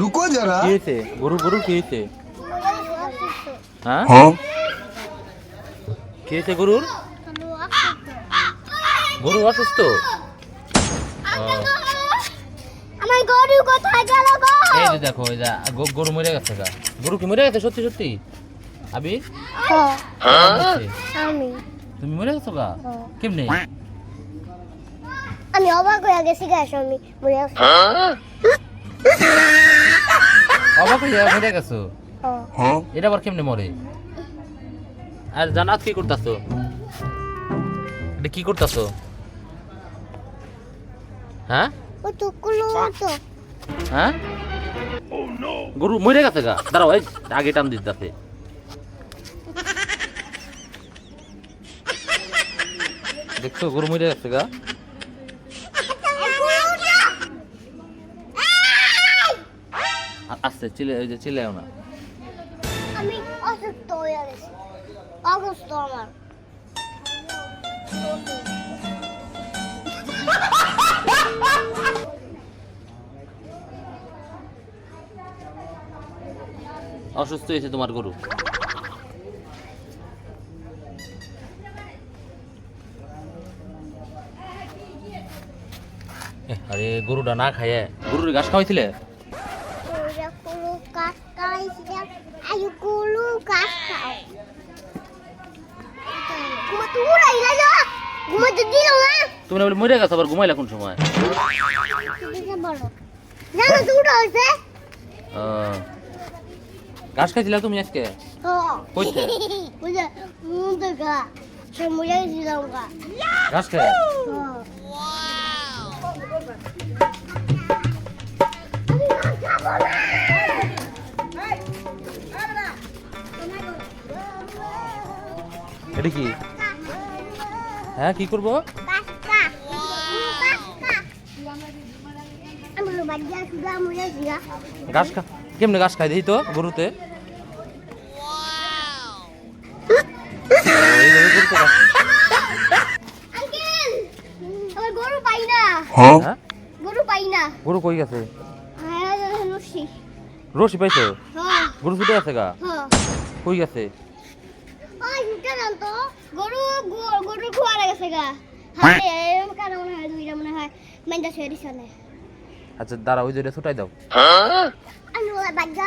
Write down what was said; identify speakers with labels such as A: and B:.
A: রুকো যারা
B: কি হয়েছে গরু গরু কি হয়েছে হ্যাঁ কি হয়েছে গরুর গরু অসুস্থ
C: গরু
B: দেখো গরু মরে গেছে গা। গরু কি মরে গেছে? সত্যি সত্যি? আবি?
C: হ্যাঁ।
B: তুমি মরে গেছো গা? কেমনে?
C: আমি অবাক হয়ে গেছি গা আমি মরে গেছি। হ্যাঁ?
B: অবাক হয়ে মরে গেছো?
C: হ্যাঁ।
B: এটা আবার কেমনে মরে? আর জানাত কি করতাছো? এটা কি করতাছো? হ্যাঁ?
C: ও তো তো।
B: হ্যাঁ? গরু মরে গেছে গা। দাঁড়াও এই আগে টান দিতে দেখছ গরু মরে গেছে গা। আস্তে চিলে ওই যে চিলেও না।
C: আমি অসুস্থ হয়ে গেছি। অসুস্থ আমার।
B: অসুস্থ হয়েছে তোমার গরু। আরে গরুটা না খাইয়ে। গরুর ঘাস খাওয়াইছিলে?
C: কাজ খাও। দিল না
B: তুমি বলে মরে গেছো আবার ঘুমাইলা কোন সময়?
C: জানো তো উড়া
B: ঘাস খাইছিলা তুমি আজকে? কইতে?
C: বুঝে মুখ দেখা সে মরে গেছিলাম গা
B: ঘাস খাই এটা কি? হ্যাঁ কি করব? ঘাস খা কেমনে ঘাস খাই দিই তো গরুতে?
C: গরু পাই
B: হ্যাঁ?
C: গরু
B: কই গেছে?
C: হ্যাঁ
B: রশি পাইছো?
C: হ্যাঁ।
B: গরু ছুটে আছে গা?
C: হ্যাঁ।
B: কই গেছে?
C: যান তো গরু গরুর খোয়া গেছে গা। হ্যাঁ এরকম কেন মনে হয় দুইটা মনে হয় মেন্দা শেয়ারি সানে
B: আচ্ছা দাঁড়া ওই জোরে ছুটাই দাও।
C: আমি বাচ্চা